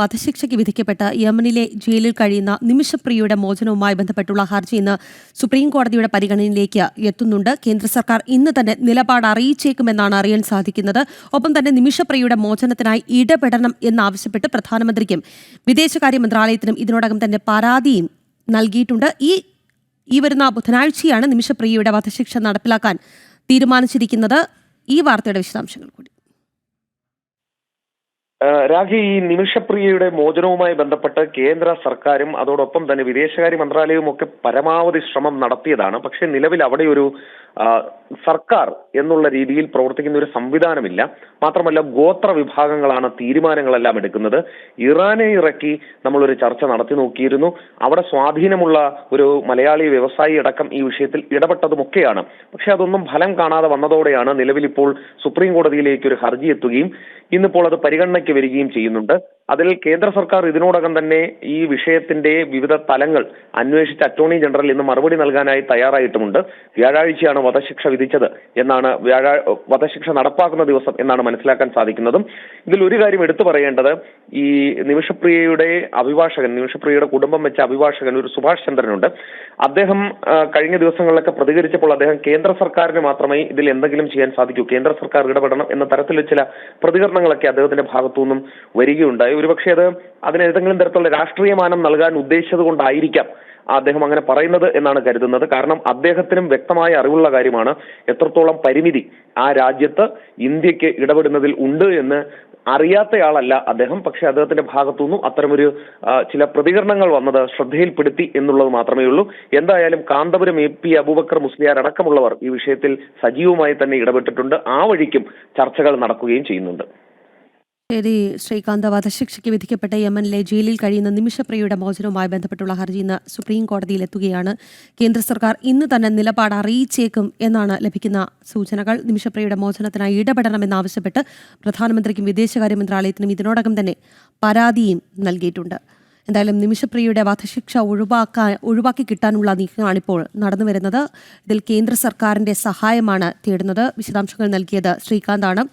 വധശിക്ഷയ്ക്ക് വിധിക്കപ്പെട്ട യമനിലെ ജയിലിൽ കഴിയുന്ന നിമിഷപ്രിയയുടെ മോചനവുമായി ബന്ധപ്പെട്ടുള്ള ഹർജി ഇന്ന് സുപ്രീം കോടതിയുടെ പരിഗണനയിലേക്ക് എത്തുന്നുണ്ട്. കേന്ദ്ര സർക്കാർ ഇന്ന് തന്നെ നിലപാട് അറിയിച്ചേക്കുമെന്നാണ് അറിയാൻ സാധിക്കുന്നത്. ഒപ്പം തന്നെ നിമിഷപ്രിയയുടെ മോചനത്തിനായി ഇടപെടണം എന്നാവശ്യപ്പെട്ട് പ്രധാനമന്ത്രിക്കും വിദേശകാര്യ മന്ത്രാലയത്തിനും ഇതിനോടകം തന്നെ പരാതിയും നൽകിയിട്ടുണ്ട്. ഈ ഈ വരുന്ന ബുധനാഴ്ചയാണ് നിമിഷപ്രിയയുടെ വധശിക്ഷ നടപ്പിലാക്കാൻ തീരുമാനിച്ചിരിക്കുന്നത്. ഈ വാർത്തയുടെ വിശദാംശങ്ങൾ കൂടി. രാഖി ഈ നിമിഷപ്രിയയുടെ മോചനവുമായി ബന്ധപ്പെട്ട് കേന്ദ്ര സർക്കാരും അതോടൊപ്പം തന്നെ വിദേശകാര്യ മന്ത്രാലയവും ഒക്കെ പരമാവധി ശ്രമം നടത്തിയതാണ്. പക്ഷെ നിലവിൽ അവിടെ ഒരു സർക്കാർ എന്നുള്ള രീതിയിൽ പ്രവർത്തിക്കുന്ന ഒരു സംവിധാനമില്ല. മാത്രമല്ല ഗോത്ര വിഭാഗങ്ങളാണ് തീരുമാനങ്ങളെല്ലാം എടുക്കുന്നത്. ഇറാനെ ഇറക്കി നമ്മളൊരു ചർച്ച നടത്തി നോക്കിയിരുന്നു. അവിടെ സ്വാധീനമുള്ള ഒരു മലയാളി വ്യവസായി അടക്കം ഈ വിഷയത്തിൽ ഇടപെട്ടതുമൊക്കെയാണ്. പക്ഷെ അതൊന്നും ഫലം കാണാതെ വന്നതോടെയാണ് നിലവിൽ ഇപ്പോൾ സുപ്രീം കോടതിയിലേക്ക് ഒരു ഹർജി എത്തുകയും ഇന്നിപ്പോൾ അത് പരിഗണനയ്ക്ക് വരികയും ചെയ്യുന്നുണ്ട്. അതിൽ കേന്ദ്ര സർക്കാർ ഇതിനോടകം തന്നെ ഈ വിഷയത്തിന്റെ വിവിധ തലങ്ങൾ അന്വേഷിച്ച് അറ്റോർണി ജനറൽ ഇന്ന് മറുപടി നൽകാനായി തയ്യാറായിട്ടുമുണ്ട്. വ്യാഴാഴ്ചയാണ് വധശിക്ഷ വിധിച്ചത് എന്നാണ് വ്യാഴാ വധശിക്ഷ നടപ്പാക്കുന്ന ദിവസം എന്നാണ് മനസ്സിലാക്കാൻ സാധിക്കുന്നതും. ഇതിൽ ഒരു കാര്യം എടുത്തു പറയേണ്ടത് ഈ നിമിഷപ്രിയയുടെ അഭിഭാഷകൻ നിമിഷപ്രിയയുടെ കുടുംബം വെച്ച അഭിഭാഷകൻ ഒരു സുഭാഷ് ചന്ദ്രനുണ്ട്. അദ്ദേഹം കഴിഞ്ഞ ദിവസങ്ങളിലൊക്കെ പ്രതികരിച്ചപ്പോൾ അദ്ദേഹം കേന്ദ്ര സർക്കാരിന് മാത്രമേ ഇതിൽ എന്തെങ്കിലും ചെയ്യാൻ സാധിക്കൂ. കേന്ദ്ര സർക്കാർ ഇടപെടണം എന്ന തരത്തിലുള്ള ചില പ്രതികരണങ്ങളൊക്കെ അദ്ദേഹത്തിന്റെ ഭാഗത്തു നിന്നും വരികയുണ്ടായി. ഒരുപക്ഷെ അത് അതിന് ഏതെങ്കിലും തരത്തിലുള്ള രാഷ്ട്രീയ മാനം നൽകാൻ ഉദ്ദേശിച്ചത് കൊണ്ടായിരിക്കാം അദ്ദേഹം അങ്ങനെ പറയുന്നത് എന്നാണ് കരുതുന്നത്. കാരണം അദ്ദേഹത്തിനും വ്യക്തമായ അറിവുള്ള കാര്യമാണ് എത്രത്തോളം പരിമിതി ആ രാജ്യത്ത് ഇന്ത്യയ്ക്ക് ഇടപെടുന്നതിൽ ഉണ്ട് എന്ന് അറിയാത്തയാളല്ല അദ്ദേഹം. പക്ഷെ അദ്ദേഹത്തിന്റെ ഭാഗത്തു നിന്നും അത്തരമൊരു ചില പ്രതികരണങ്ങൾ വന്നത് ശ്രദ്ധയിൽപ്പെടുത്തി എന്നുള്ളത് മാത്രമേ ഉള്ളൂ. എന്തായാലും കാന്തപുരം എ പി അബൂബക്കർ മുസ്ലിയാർ അടക്കമുള്ളവർ ഈ വിഷയത്തിൽ സജീവമായി തന്നെ ഇടപെട്ടിട്ടുണ്ട്. ആ വഴിക്കും ചർച്ചകൾ നടക്കുകയും ചെയ്യുന്നുണ്ട്. ശരി ശ്രീകാന്ത് വധശിക്ഷയ്ക്ക് വിധിക്കപ്പെട്ട യമനിലെ ജയിലിൽ കഴിയുന്ന നിമിഷപ്രിയയുടെ മോചനവുമായി ബന്ധപ്പെട്ടുള്ള ഹർജി ഇന്ന് സുപ്രീം കോടതിയിൽ എത്തുകയാണ്. കേന്ദ്ര സർക്കാർ ഇന്ന് തന്നെ നിലപാട് അറിയിച്ചേക്കും എന്നാണ് ലഭിക്കുന്ന സൂചനകൾ. നിമിഷപ്രിയയുടെ മോചനത്തിനായി ഇടപെടണമെന്നാവശ്യപ്പെട്ട് പ്രധാനമന്ത്രിക്കും വിദേശകാര്യ മന്ത്രാലയത്തിനും ഇതിനോടകം തന്നെ പരാതിയും നൽകിയിട്ടുണ്ട്. എന്തായാലും നിമിഷപ്രിയയുടെ വധശിക്ഷ ഒഴിവാക്കാൻ ഒഴിവാക്കി കിട്ടാനുള്ള നീക്കമാണിപ്പോൾ നടന്നു വരുന്നത് ഇതിൽ കേന്ദ്ര സർക്കാരിന്റെ സഹായമാണ് തേടുന്നത്. വിശദാംശങ്ങൾ നൽകിയത് ശ്രീകാന്താണ്.